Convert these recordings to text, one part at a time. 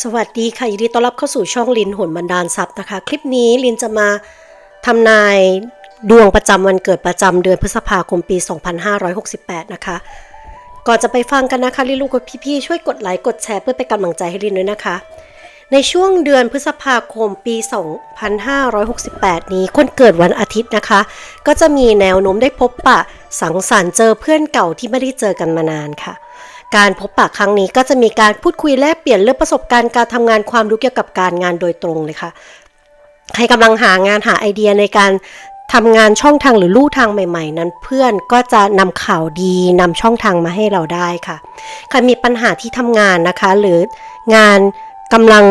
สวัสดีค่ะยินดีต้อนรับเข้าสู่ช่องลินหนบันดาลทรัพย์นะคะ คลิปนี้ลินจะมาทำนายดวงประจำวันเกิดประจำเดือนพฤษภาคมปี 2568 นะคะ ก่อนจะไปฟังกันนะคะลินลูกกับพี่ๆช่วยกดไลค์กดแชร์เพื่อเป็นกำลังใจให้ลินด้วยนะคะ ในช่วงเดือนพฤษภาคมปี 2568 นี้คนเกิดวันอาทิตย์นะคะ ก็จะมีแนวโน้มได้พบปะสังสรรค์เจอเพื่อนเก่าที่ไม่ได้เจอกันมานานค่ะ การพบปะครั้งนี้ก็จะมีการพูดคุยแลกเปลี่ยนเรื่องประสบการณ์การทำงานความรู้เกี่ยวกับการงานโดยตรงเลยค่ะ ใครกำลังหางานหาไอเดียในการทำงานช่องทางหรือลู่ทางใหม่ ๆ นั้นเพื่อนก็จะนำข่าวดีนำช่องทางมาให้เราได้ค่ะใครมีปัญหาที่ทำงานนะคะ หรืองานกำลัง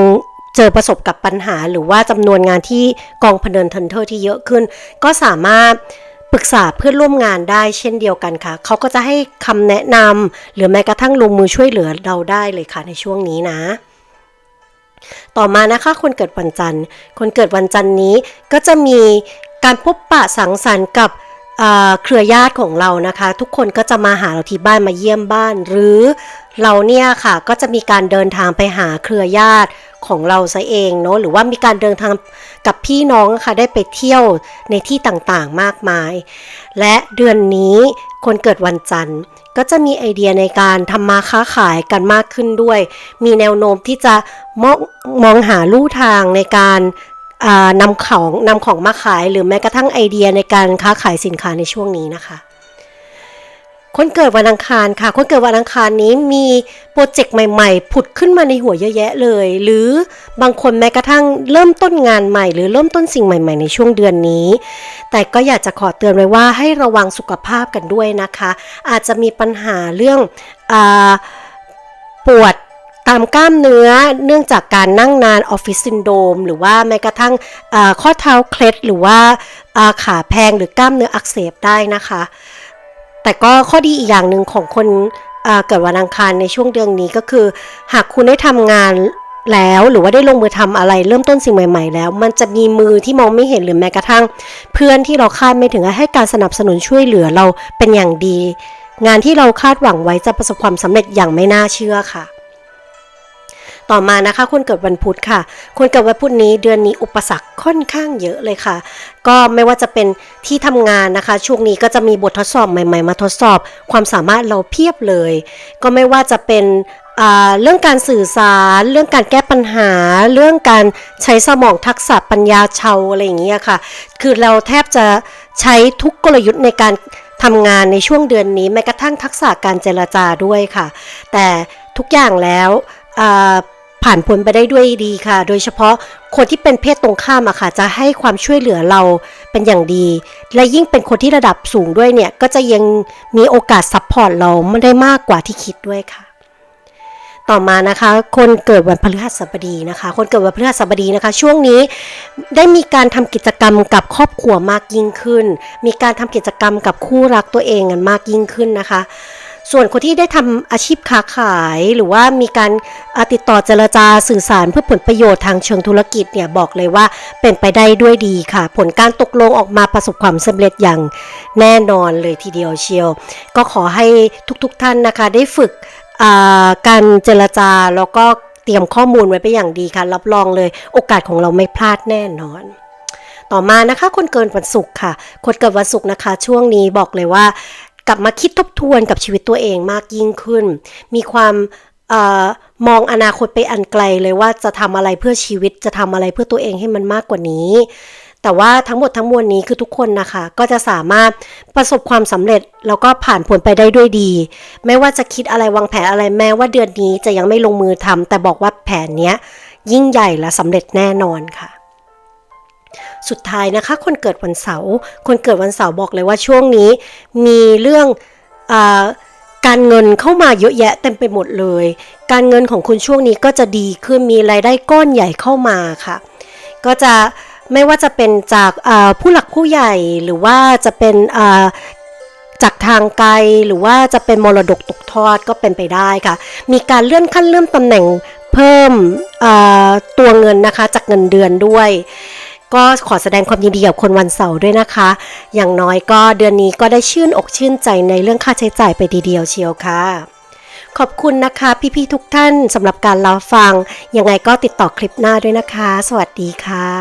เจอประสบกับปัญหา หรือว่าจำนวนงานที่กองพเนินทันเทอร์ที่เยอะขึ้น ก็สามารถ ปรึกษาเพื่อนร่วมงานได้เช่นเดียวกันค่ะ เขาก็จะให้คำแนะนำหรือแม้กระทั่งลงมือช่วยเหลือเราได้เลยค่ะในช่วงนี้นะ ต่อมานะคะคนเกิดวันจันทร์ คนเกิดวันจันทร์นี้ก็จะมีการพบปะสังสรรค์กับเเครือญาติของเรานะคะ ทุกคนก็จะมาหาเราที่บ้านมาเยี่ยมบ้าน หรือเราเนี่ยค่ะก็จะมีการเดินทางไปหาเครือญาติ ของเราซะเองเนาะหรือว่ามีการเดินทางกับพี่น้องค่ะได้ไปเที่ยวในที่ต่างๆมากมาย และเดือนนี้คนเกิดวันจันทร์ ก็จะมีไอเดียในการทำมาค้าขายกันมากขึ้นด้วย มีแนวโน้มที่จะมองมองหาลู่ทางในการนำของนำของมาขายหรือแม้กระทั่งไอเดียในการค้าขายสินค้าในช่วงนี้นะคะ คนเกิดวันอังคารค่ะ คนเกิดวันอังคารนี้มีโปรเจกต์ใหม่ๆ ผุดขึ้นมาในหัวเยอะแยะเลย หรือบางคนแม้กระทั่งเริ่มต้นงานใหม่ หรือเริ่มต้นสิ่งใหม่ๆ ในช่วงเดือนนี้ แต่ก็อยากจะขอเตือนไว้ว่าให้ระวังสุขภาพกันด้วยนะคะ อาจจะมีปัญหาเรื่องอปวดตามกล้ามเนื้อเนื่องจากการนั่งนานออฟฟิศซินโดมหรือว่าแม้กระทั่งข้อเท้าเคล็ดหรือว่าขาแพงหรือกล้ามเนื้ออักเสบได้นะคะ แต่ก็ข้อดีอีกอย่างหนึ่งของคนเกิดวันอังคารในช่วงเดือนนี้ก็คือ หากคุณได้ทำงานแล้วหรือว่าได้ลงมือทำอะไรเริ่มต้นสิ่งใหม่ๆ แล้ว มันจะมีมือที่มองไม่เห็นหรือแม้กระทั่ง เพื่อนที่เราคาดไม่ถึงให้การสนับสนุนช่วยเหลือเราเป็นอย่างดี งานที่เราคาดหวังไว้จะประสบความสำเร็จอย่างไม่น่าเชื่อค่ะ ต่อมานะคะคนเกิดวันพุธค่ะ คนเกิดวันพุธนี้เดือนนี้อุปสรรคค่อนข้างเยอะเลยค่ะ ก็ไม่ว่าจะเป็นที่ทำงานนะคะ ช่วงนี้ก็จะมีบททดสอบใหม่ ๆ มาทดสอบ ความสามารถเราเพียบเลย ก็ไม่ว่าจะเป็นเรื่องการสื่อสาร เรื่องการแก้ปัญหา เรื่องการใช้สมองทักษะปัญญาเชาวอะไรอย่างเงี้ยค่ะ คือเราแทบจะใช้ทุกกลยุทธ์ในการทำงานในช่วงเดือนนี้แม้กระทั่งทักษะการเจรจาด้วยค่ะ แต่ทุกอย่างแล้ว ผ่านพ้นไปได้ด้วยดีค่ะ โดยเฉพาะคนที่เป็นเพศตรงข้ามอะค่ะ จะให้ความช่วยเหลือเราเป็นอย่างดี และยิ่งเป็นคนที่ระดับสูงด้วยเนี่ย ก็จะยังมีโอกาสซัพพอร์ตเราไม่ได้มากกว่าที่คิดด้วยค่ะ ต่อมานะคะ คนเกิดวันพฤหัสบดีนะคะ คนเกิดวันพฤหัสบดีนะคะ ช่วงนี้ได้มีการทำกิจกรรมกับครอบครัวมากยิ่งขึ้น มีการทำกิจกรรมกับคู่รักตัวเองกันมากยิ่งขึ้นนะคะ ส่วนคนที่ได้ทำอาชีพค้าขายหรือว่ามีการาติดต่อเจรจาสื่อสารเพื่อผลประโยชน์ทางเชิงธุรกิจเนี่ยบอกเลยว่าเป็นไปได้ด้วยดีค่ะ ผลการตกลงออกมาประสบความสำเร็จอย่างแน่นอนเลยทีเดียวเชียว ก็ขอให้ทุกๆท่านนะคะได้ฝึกาการเจรจาแล้วก็เตรียมข้อมูลไว้เป็นอย่างดีค่ะ รับรองเลยโอกาสของเราไม่พลาดแน่นอนต่อมานะคะคนเกิดวันศุกร์ค่ะ คนเกิดวันศุกร์นะคะ ช่วงนี้บอกเลยว่า ลับมาคิดทบทวนกับชีวิตตัวเองมากยิ่งขึ้น มีความอมองอนาคตไปอันไกลเลยว่าจะทำอะไรเพื่อชีวิตจะทำอะไรเพื่อตัวเองให้มันมากกว่านี้ แต่ว่าทั้งหมดทั้งมวลนี้คือทุกคนนะคะ ก็จะสามารถประสบความสำเร็จแล้วก็ผ่านผลไปได้ด้วยดี ไม่ว่าจะคิดอะไรวางแผนอะไรแม้ว่าเดือนนี้จะยังไม่ลงมือทำแต่บอกว่าแผนนี้ยยิ่งใหญ่และสำเร็จแน่นอนค่ะ สุดท้ายนะคะ คนเกิดวันเสาร์คนเกิดวันเสาร์บอกเลยว่าช่วงนี้ มีเรื่องอการเงินเข้ามาเยอะแยะเต็มไปหมดเลย การเงินของคุณช่วงนี้ก็จะดีขึ้นมีรายได้ก้อนใหญ่เข้ามาค่ะ ก็จะไม่ว่าจะเป็นจากผู้หลักผู้ใหญ่หรือว่าจะเป็นจากทางไกลหรือว่าจะเป็นมรดกตกทอดก็เป็นไปได้ค่ะ มีการเลื่อนขั้นเลื่อนตำแหน่งเพิ่มตัวเงินนะคะจากเงินเดือนด้วย ก็ขอแสดงความยินดีกับคนวันเสาร์ด้วยนะคะ อย่างน้อยก็เดือนนี้ก็ได้ชื่นอกชื่นใจในเรื่องค่าใช้จ่ายไปดีเดียวเชียวค่ะ ขอบคุณนะคะ พี่ๆทุกท่านสำหรับการรับฟัง ยังไงก็ติดต่อคลิปหน้าด้วยนะคะ สวัสดีค่ะ